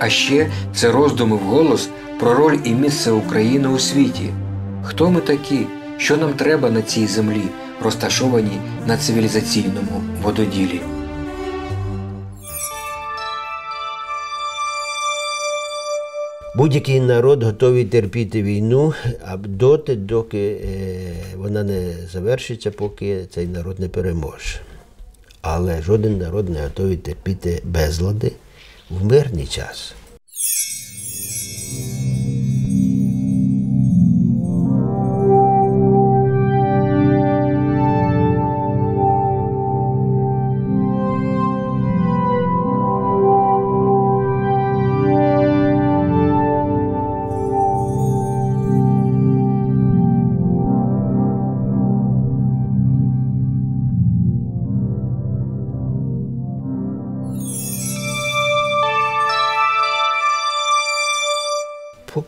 а ще це роздуми вголос про роль і місце України у світі. Хто ми такі, що нам треба на цій землі, розташованій на цивілізаційному вододілі? Будь-який народ готовий терпіти війну а доти, доки е, вона не завершиться, поки цей народ не переможе. Але жоден народ не готовий терпіти безлади в мирний час.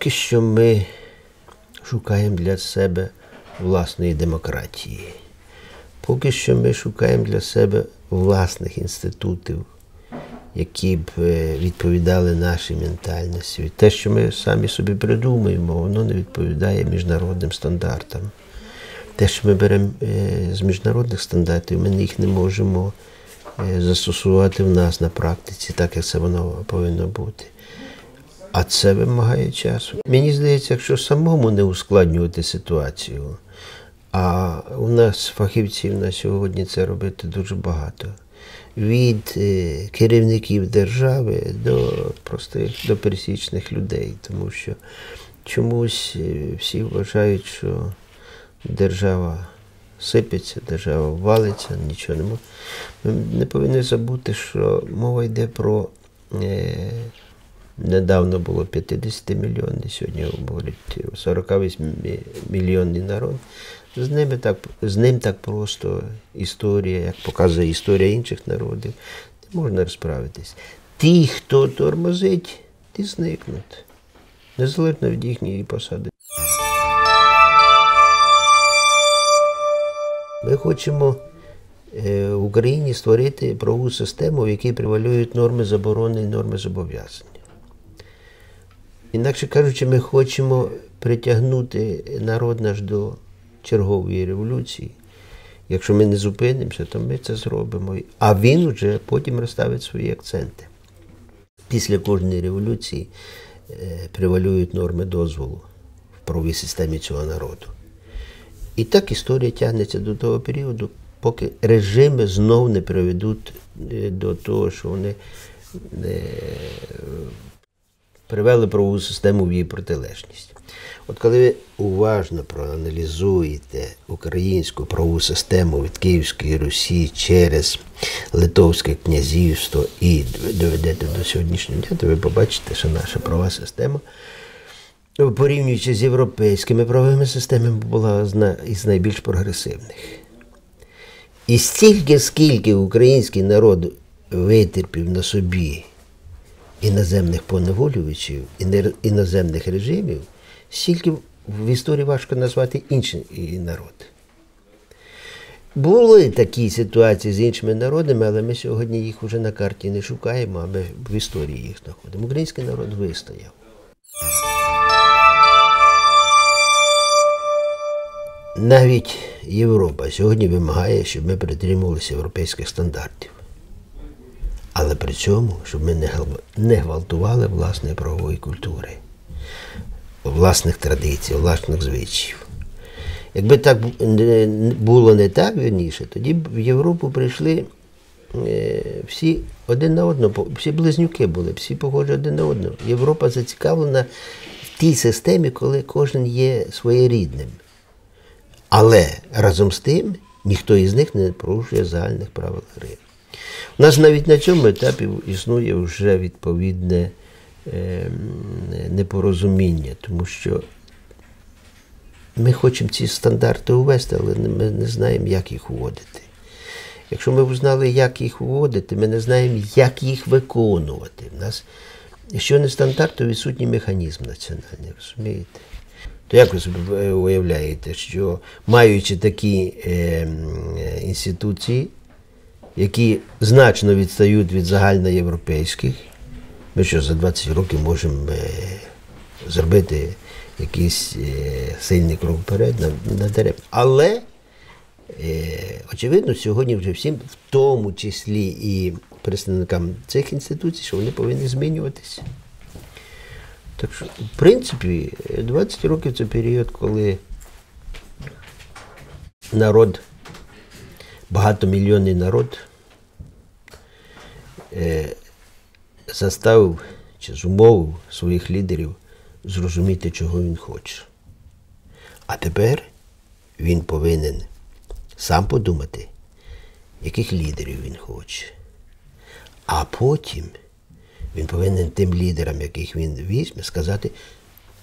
Поки що ми шукаємо для себе власної демократії. Поки що ми шукаємо для себе власних інститутів, які б е, відповідали нашій ментальності. Те, що ми самі собі придумуємо, воно не відповідає міжнародним стандартам. Те, що ми беремо е, з міжнародних стандартів, ми їх не можемо е, застосувати в нас на практиці, так як це воно повинно бути. А це вимагає часу. Мені здається, якщо самому не ускладнювати ситуацію, а у нас фахівців на сьогодні це робити дуже багато. Від е, керівників держави до простих, до пересічних людей, тому що чомусь е, всі вважають, що держава сипеться, держава валиться, нічого не може. Ми не повинні забути, що мова йде про. Недавно було 50 мільйонів, сьогодні говорять 48 мільйонний народ. З ними так, з ним так просто історія, як показує історія інших народів, не можна розправитись. Ті, хто тормозить, ті зникнуть. Незалежно від їхньої посади. Ми хочемо е, в Україні створити правову систему, в якій превалюють норми заборони і норми зобов'язань. Інакше кажучи, ми хочемо притягнути народ наш до чергової революції. Якщо ми не зупинимося, то ми це зробимо. А він вже потім розставить свої акценти. Після кожної революції е, превалюють норми дозволу в правовій системі цього народу. І так історія тягнеться до того періоду, поки режими знов не приведуть е, до того, що вони е, привели правову систему в її протилежність. От коли ви уважно проаналізуєте українську правову систему від Київської Русі через Литовське князівство і доведете до сьогоднішнього дня, то ви побачите, що наша правова система, порівнюючи з європейськими правовими системами, була із найбільш прогресивних. І стільки, скільки український народ витерпів на собі іноземних поневолювачів, іноземних режимів, стільки в історії важко назвати інший народ. Були такі ситуації з іншими народами, але ми сьогодні їх вже на карті не шукаємо, а ми в історії їх знаходимо. Український народ вистояв. Навіть Європа сьогодні вимагає, щоб ми притримувалися європейських стандартів. Але при цьому, щоб ми не гвалтували власної правової культури, власних традицій, власних звичаїв. Якби так було не так вірніше, тоді б в Європу прийшли е, всі один на одного, всі близнюки були, всі похожі один на одного. Європа зацікавлена в тій системі, коли кожен є своєрідним. Але разом з тим ніхто із них не порушує загальних правил гри. У нас навіть на цьому етапі існує вже відповідне е, непорозуміння, тому що ми хочемо ці стандарти увести, але ми не знаємо, як їх вводити. Якщо ми б знали, як їх вводити, ми не знаємо, як їх виконувати. У нас, якщо не стандарт, то відсутній механізм національний, розумієте? То як ви собі уявляєте, що маючи такі е, інституції, які значно відстають від загальноєвропейських, ми що за 20 років можемо е, зробити якийсь е, сильний крок вперед на, дерев. Але, е, очевидно, сьогодні вже всім, в тому числі і представникам цих інституцій, що вони повинні змінюватися. Так що, в принципі, 20 років це період, коли народ, багатомільйонний народ заставив чи зумовив своїх лідерів зрозуміти, чого він хоче. А тепер він повинен сам подумати, яких лідерів він хоче. А потім він повинен тим лідерам, яких він візьме, сказати,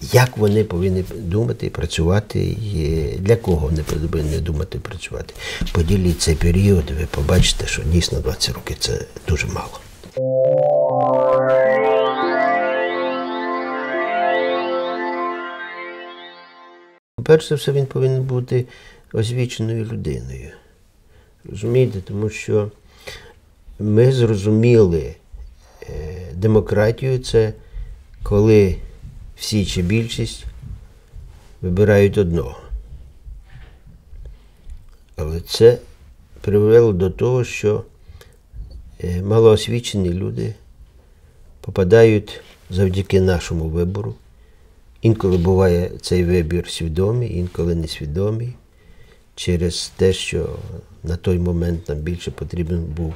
як вони повинні думати і працювати, і для кого вони повинні думати і працювати. Поділіть цей період, ви побачите, що дійсно 20 років це дуже мало. Перш за все, він повинен бути освіченою людиною. Розумієте, тому що ми зрозуміли, е, демократію це коли всі чи більшість вибирають одного. Але це привело до того, що е, малоосвічені люди попадають завдяки нашому вибору. Інколи буває цей вибір свідомий, інколи несвідомий, через те, що на той момент нам більше потрібен був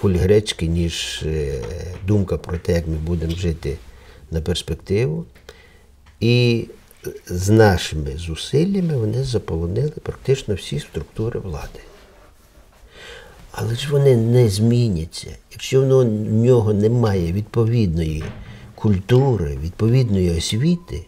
куль гречки, ніж е, думка про те, як ми будемо жити на перспективу. І з нашими зусиллями вони заполонили практично всі структури влади. Але ж вони не зміняться. Якщо в нього немає відповідної культури, відповідної освіти,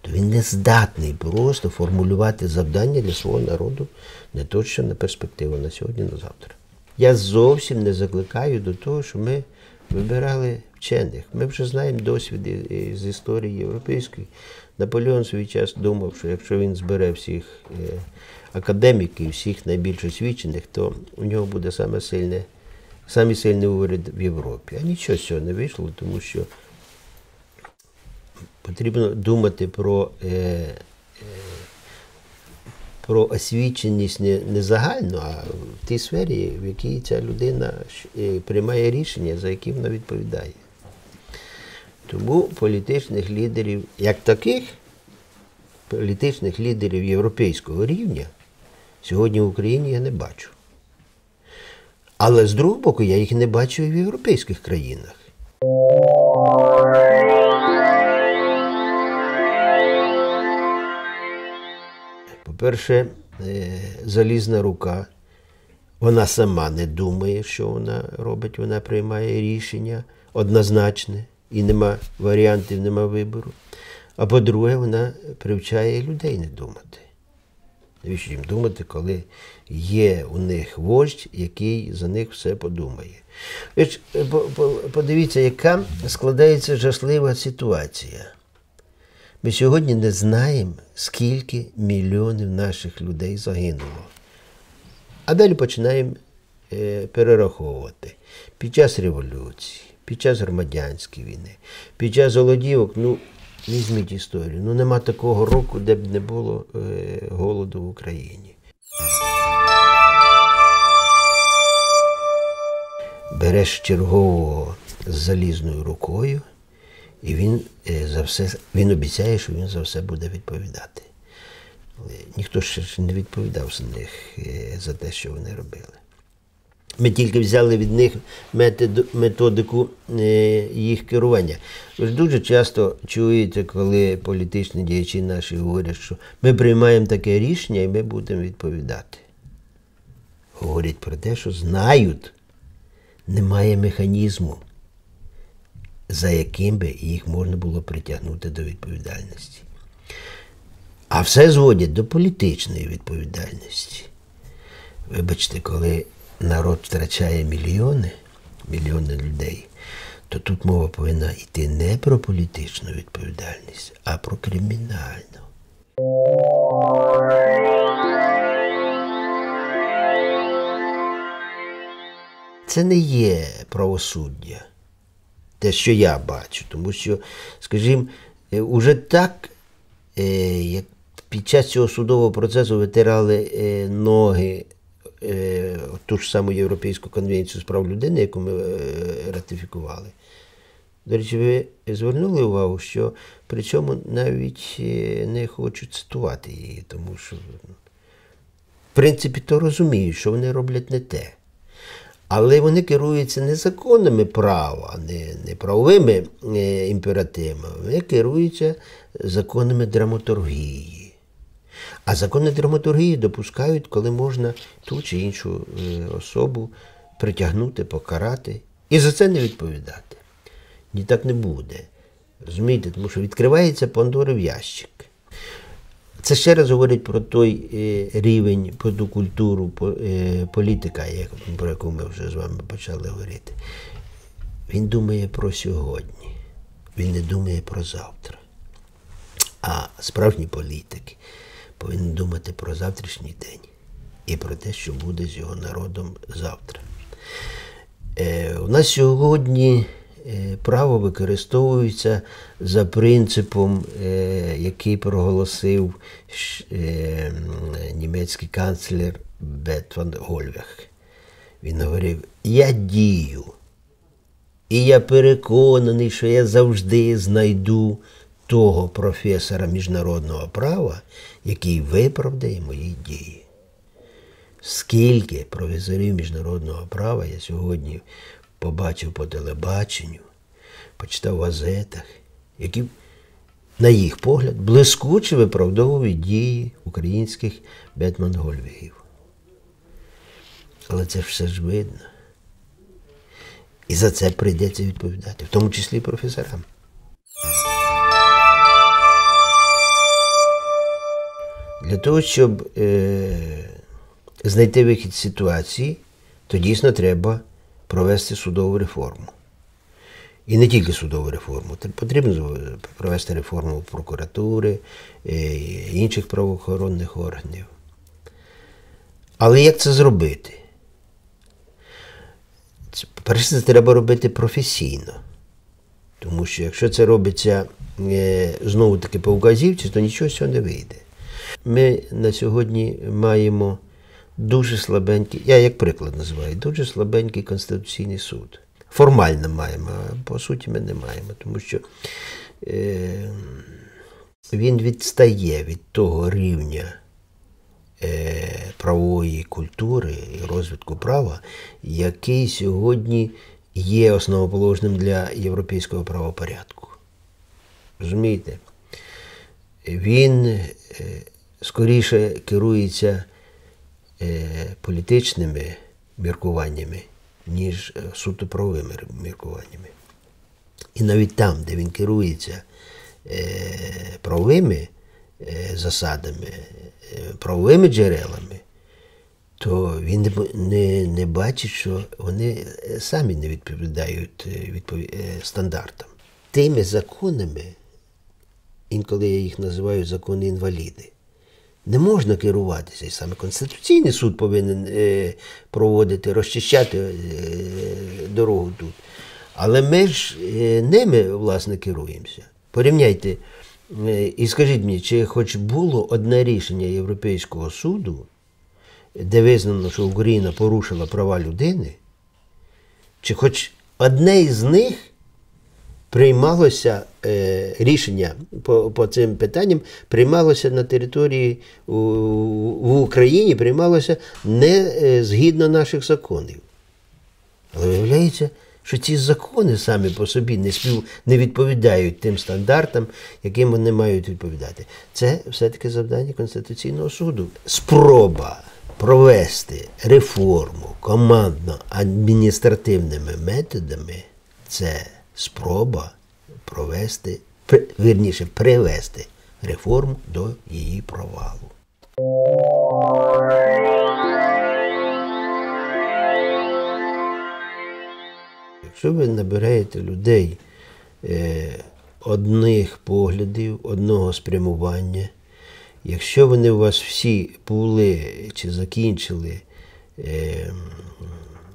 то він не здатний просто формулювати завдання для свого народу не то, що на перспективу на сьогодні, на завтра. Я зовсім не закликаю до того, що ми вибирали вчених. Ми вже знаємо досвід з історії європейської. Наполеон свій час думав, що якщо він збере всіх е, академіків, всіх найбільш освічених, то у нього буде саме сильне, самий сильний уряд в Європі. А нічого з цього не вийшло, тому що потрібно думати про е, е, про освіченість не, не загально, а в тій сфері, в якій ця людина приймає рішення, за які вона відповідає. Тому політичних лідерів, як таких, політичних лідерів європейського рівня сьогодні в Україні я не бачу. Але з другого боку, я їх не бачу і в європейських країнах. По-перше, е, залізна рука, вона сама не думає, що вона робить, вона приймає рішення однозначне і нема варіантів, нема вибору. А по-друге, вона привчає людей не думати. Навіщо їм думати, коли є у них вождь, який за них все подумає? Ж подивіться, яка складається жахлива ситуація. Ми сьогодні не знаємо, скільки мільйонів наших людей загинуло. А далі починаємо е, перераховувати під час революції, під час громадянської війни, під час голодівок, ну, візьміть історію. Ну нема такого року, де б не було е, голоду в Україні. Береш чергового з залізною рукою. І він е, за все він обіцяє, що він за все буде відповідати. Ніхто ще не відповідав за них е, за те, що вони робили. Ми тільки взяли від них методику е, їх керування. Дуже часто чуєте, коли політичні діячі наші говорять, що ми приймаємо таке рішення і ми будемо відповідати. Говорять про те, що знають, немає механізму за яким би їх можна було притягнути до відповідальності. А все зводять до політичної відповідальності. Вибачте, коли народ втрачає мільйони, мільйони людей, то тут мова повинна йти не про політичну відповідальність, а про кримінальну. Це не є правосуддя, те, що я бачу, тому що, скажімо, е, уже так, е, як під час цього судового процесу витирали е, ноги ту ж саму Європейську конвенцію з прав людини, яку ми е, ратифікували. До речі, ви звернули увагу, що при цьому навіть е, не хочу цитувати її, тому що, в принципі, то розуміють, що вони роблять не те. Але вони керуються не законами права, не, не правовими е, імперативами, вони керуються законами драматургії. А закони драматургії допускають, коли можна ту чи іншу е, особу притягнути, покарати і за це не відповідати. Ні так не буде. Розумієте, тому що відкривається Пандорив ящик. Це ще раз говорить про той е, рівень, про ту культуру е, політика, про яку ми вже з вами почали говорити. Він думає про сьогодні, він не думає про завтра. А справжні політики повинні думати про завтрашній день і про те, що буде з його народом завтра. Е, у нас сьогодні е, право використовується за принципом, е, який проголосив е, німецький канцлер Бет ван Гольвях. Він говорив: Я дію, і я переконаний, що я завжди знайду того професора міжнародного права, який виправдає мої дії. Скільки професорів міжнародного права я сьогодні побачив по телебаченню, почитав в газетах, які, на їх погляд, блискуче виправдовують дії українських бетман-гольвігів. Але це ж все ж видно. І за це прийдеться відповідати, в тому числі професорам. Для того, щоб е, знайти вихід з ситуації, то дійсно треба провести судову реформу. І не тільки судову реформу, потрібно провести реформу прокуратури, е, інших правоохоронних органів. Але як це зробити? По-перше, це треба робити професійно. Тому що якщо це робиться е, знову таки по указівці, то нічого з цього не вийде. Ми на сьогодні маємо дуже слабенький, я як приклад називаю, дуже слабенький Конституційний суд. Формально маємо, а по суті ми не маємо, тому що е, він відстає від того рівня е, правової культури і розвитку права, який сьогодні є основоположним для європейського правопорядку. Розумієте? Він е, скоріше керується е, політичними міркуваннями, ніж е, суто правовими міркуваннями. І навіть там, де він керується е, правовими засадами, правовими джерелами, то він не, не, не бачить, що вони самі не відповідають відпові- стандартам. Тими законами, інколи я їх називаю закони інваліди, не можна керуватися. І саме Конституційний суд повинен е, проводити, розчищати е, дорогу тут. Але ми ж е, ними, власне, керуємося. Порівняйте і скажіть мені, чи хоч було одне рішення Європейського суду, де визнано, що Україна порушила права людини, чи хоч одне із них приймалося е, рішення по, по цим питанням, приймалося на території у, в Україні, приймалося не е, згідно наших законів. Але виявляється, що ці закони самі по собі не, спів, не відповідають тим стандартам, яким вони мають відповідати. Це все-таки завдання Конституційного суду. Спроба провести реформу командно-адміністративними методами це спроба провести, вірніше, привести реформу до її провалу. Якщо ви набираєте людей е, одних поглядів, одного спрямування, якщо вони у вас всі були чи закінчили е,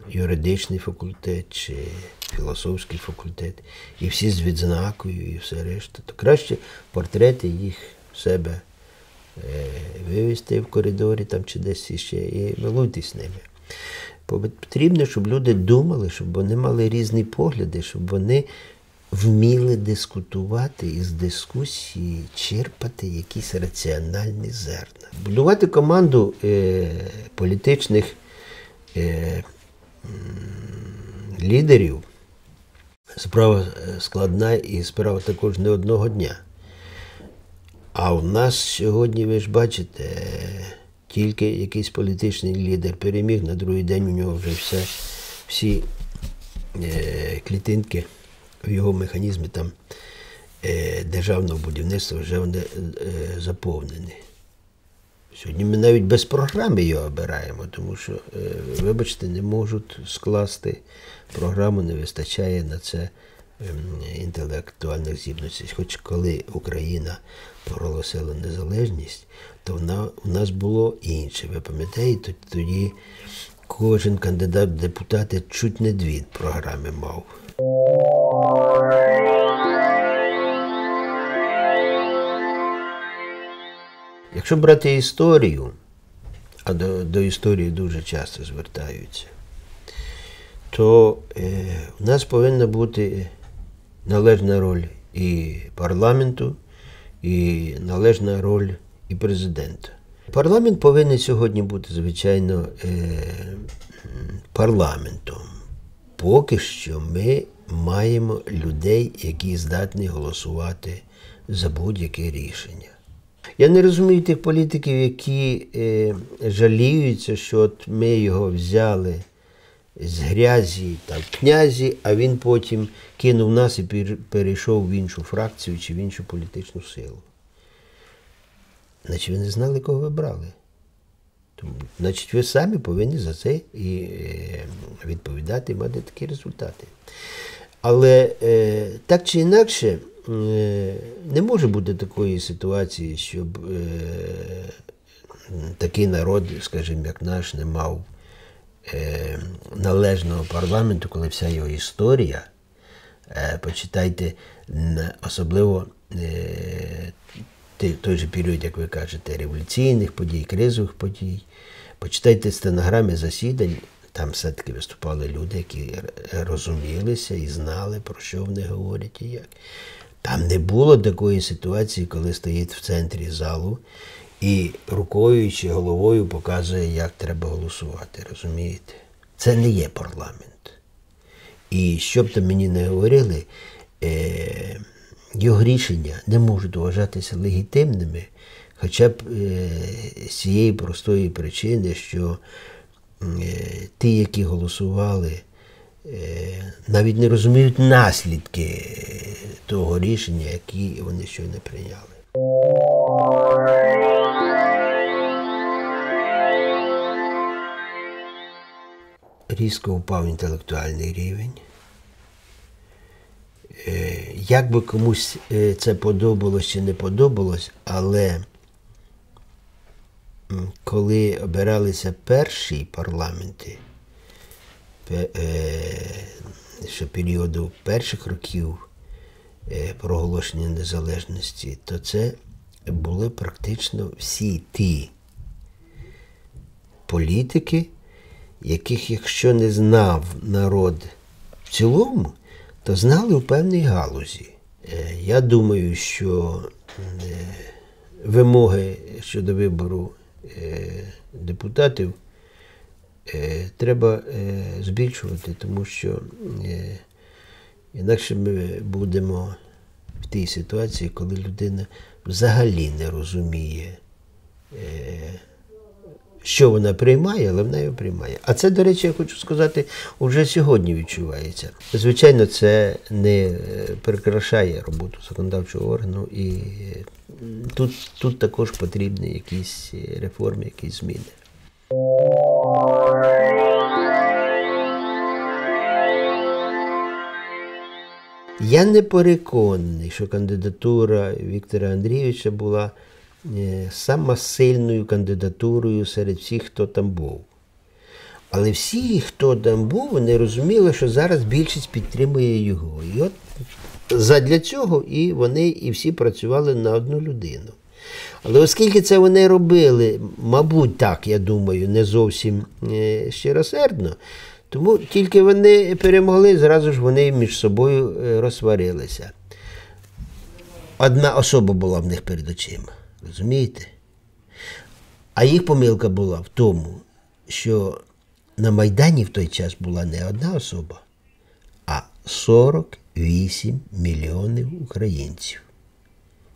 юридичний факультет чи філософський факультет, і всі з відзнакою, і все решта, то краще портрети їх в себе е, вивести в коридорі там чи десь іще і милуйтесь ними. Потрібно, щоб люди думали, щоб вони мали різні погляди, щоб вони вміли дискутувати і з дискусії черпати якісь раціональні зерна. Будувати команду е, політичних е, лідерів справа е, складна і справа також не одного дня. А в нас сьогодні, ви ж бачите, тільки якийсь політичний лідер переміг, на другий день у нього вже все, всі е, клітинки в його механізмі там е, державного будівництва вже вони е, заповнені. Сьогодні ми навіть без програми його обираємо, тому що, е, вибачте, не можуть скласти програму, не вистачає на це ем, інтелектуальних здібностей. Хоч коли Україна проголосила незалежність, то вона, у нас було інше. Ви пам'ятаєте, тоді кожен кандидат в депутати чуть не дві програми мав. Якщо брати історію, а до, до історії дуже часто звертаються, то е, у нас повинна бути належна роль і парламенту, і належна роль і президента. Парламент повинен сьогодні бути, звичайно, е, парламентом. Поки що ми маємо людей, які здатні голосувати за будь-яке рішення. Я не розумію тих політиків, які е, жаліються, що от ми його взяли з грязі та князі, а він потім кинув нас і перейшов в іншу фракцію чи в іншу політичну силу. Значить, ви не знали, кого ви брали. Тому, значить, ви самі повинні за це і е, відповідати і мати такі результати. Але е, так чи інакше, е, не може бути такої ситуації, щоб такий народ, скажімо, як наш, не мав належного парламенту, коли вся його історія, е, почитайте, особливо е, той же період, як ви кажете, революційних подій, кризових подій. Почитайте стенограми засідань, там все-таки виступали люди, які розумілися і знали, про що вони говорять і як. Там не було такої ситуації, коли стоїть в центрі залу і рукою чи головою показує, як треба голосувати. Розумієте? Це не є парламент. І що б там мені не говорили, е, його рішення не можуть вважатися легітимними, хоча б е, з цієї простої причини, що е, ті, які голосували, навіть не розуміють наслідки того рішення, які вони щойно прийняли. Різко впав інтелектуальний рівень. Е, Як би комусь е, це подобалось чи не подобалось, але коли обиралися перші парламенти, е, ще періоду перших років проголошення незалежності, то це були практично всі ті політики, яких, якщо не знав народ в цілому, то знали у певній галузі. Е, Я думаю, що е, вимоги щодо вибору е, депутатів треба збільшувати, тому що інакше ми будемо в тій ситуації, коли людина взагалі не розуміє, що вона приймає, але вона його приймає. А це, до речі, я хочу сказати, вже сьогодні відчувається. Звичайно, це не е, прикрашає роботу законодавчого органу, і е, тут, тут також потрібні якісь е, реформи, якісь зміни. Я не переконаний, що кандидатура Віктора Андрійовича була е, сама сильною кандидатурою серед всіх, хто там був. Але всі, хто там був, вони розуміли, що зараз більшість підтримує його. І от задля цього і вони і всі працювали на одну людину. Але оскільки це вони робили, мабуть, так, я думаю, не зовсім е, щиросердно, тому тільки вони перемогли, зразу ж вони між собою е, розсварилися. Одна особа була в них перед очима, розумієте? А їх помилка була в тому, що на Майдані в той час була не одна особа, а 48 мільйонів українців,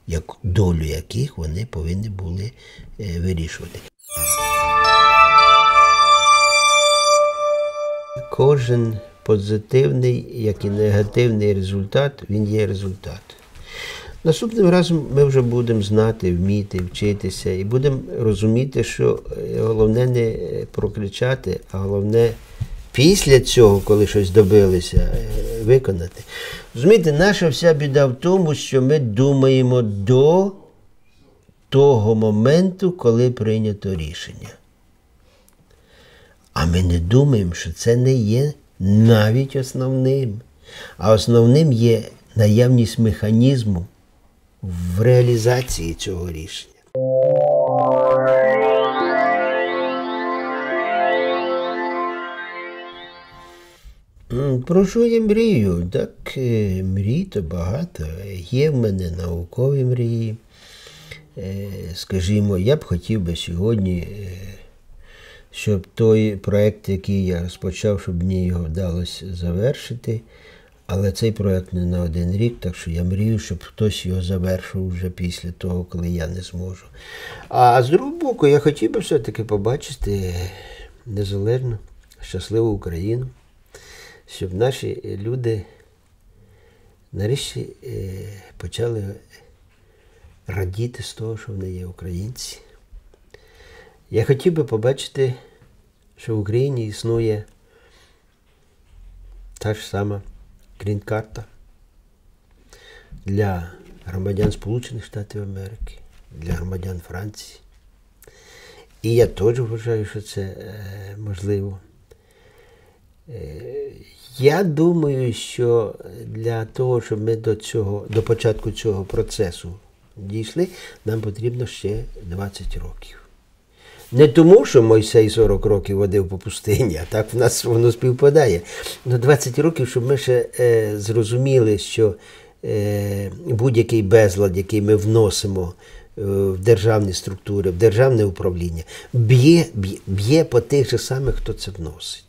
як, долю яких вони повинні були е, вирішувати. Кожен позитивний, як і негативний результат, він є результат. Наступним разом ми вже будемо знати, вміти, вчитися і будемо розуміти, що е, головне не прокричати, а головне після цього, коли щось добилися, е, виконати. Розумієте, наша вся біда в тому, що ми думаємо до того моменту, коли прийнято рішення. А ми не думаємо, що це не є навіть основним. А основним є наявність механізму в реалізації цього рішення. Про що я мрію? Так, е, мрій то багато. Є в мене наукові мрії. Е, Скажімо, я б хотів би сьогодні, е, щоб той проєкт, який я розпочав, щоб мені його вдалося завершити. Але цей проєкт не на один рік, так що я мрію, щоб хтось його завершив вже після того, коли я не зможу. А з другого боку, я хотів би все-таки побачити незалежну, щасливу Україну, щоб наші люди нарешті е, почали радіти з того, що вони є українці. Я хотів би побачити, що в Україні існує та ж сама грін-карта для громадян Сполучених Штатів Америки, для громадян Франції. І я теж вважаю, що це е, можливо. Е, я думаю, що для того, щоб ми до цього, до початку цього процесу дійшли, нам потрібно ще 20 років. Не тому, що Мойсей 40 років водив по пустині, а так в нас воно співпадає. Ну, 20 років, щоб ми ще е, зрозуміли, що е, будь-який безлад, який ми вносимо е, в державні структури, в державне управління, б'є, б'є, по тих же самих, хто це вносить.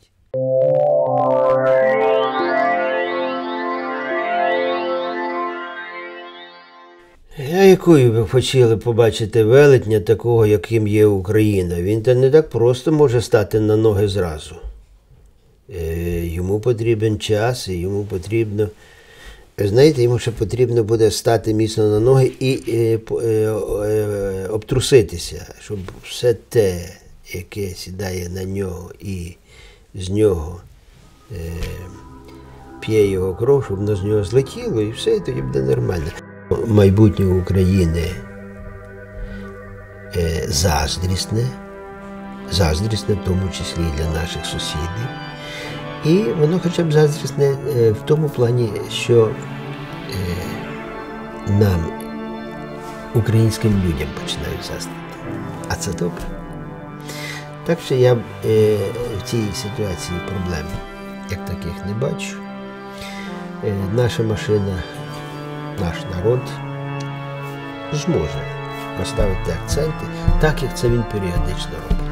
А якою ви хотіли побачити велетня такого, яким є Україна? Він та не так просто може стати на ноги зразу. Е, йому потрібен час, і йому потрібно. Знаєте, йому ще потрібно буде стати міцно на ноги і е, е, е, обтруситися, щоб все те, яке сідає на нього і з нього е, п'є його кров, щоб воно з нього злетіло, і все, і тоді буде нормально. Майбутнє України е, заздрісне, заздрісне, в тому числі і для наших сусідів. І воно хоча б заздрісне е, в тому плані, що е, нам, українським людям, починають заздрити. А це добре. Так що я в цій ситуації проблем як таких не бачу. Наша машина, наш народ зможе розставити акценти так, як це він періодично робить.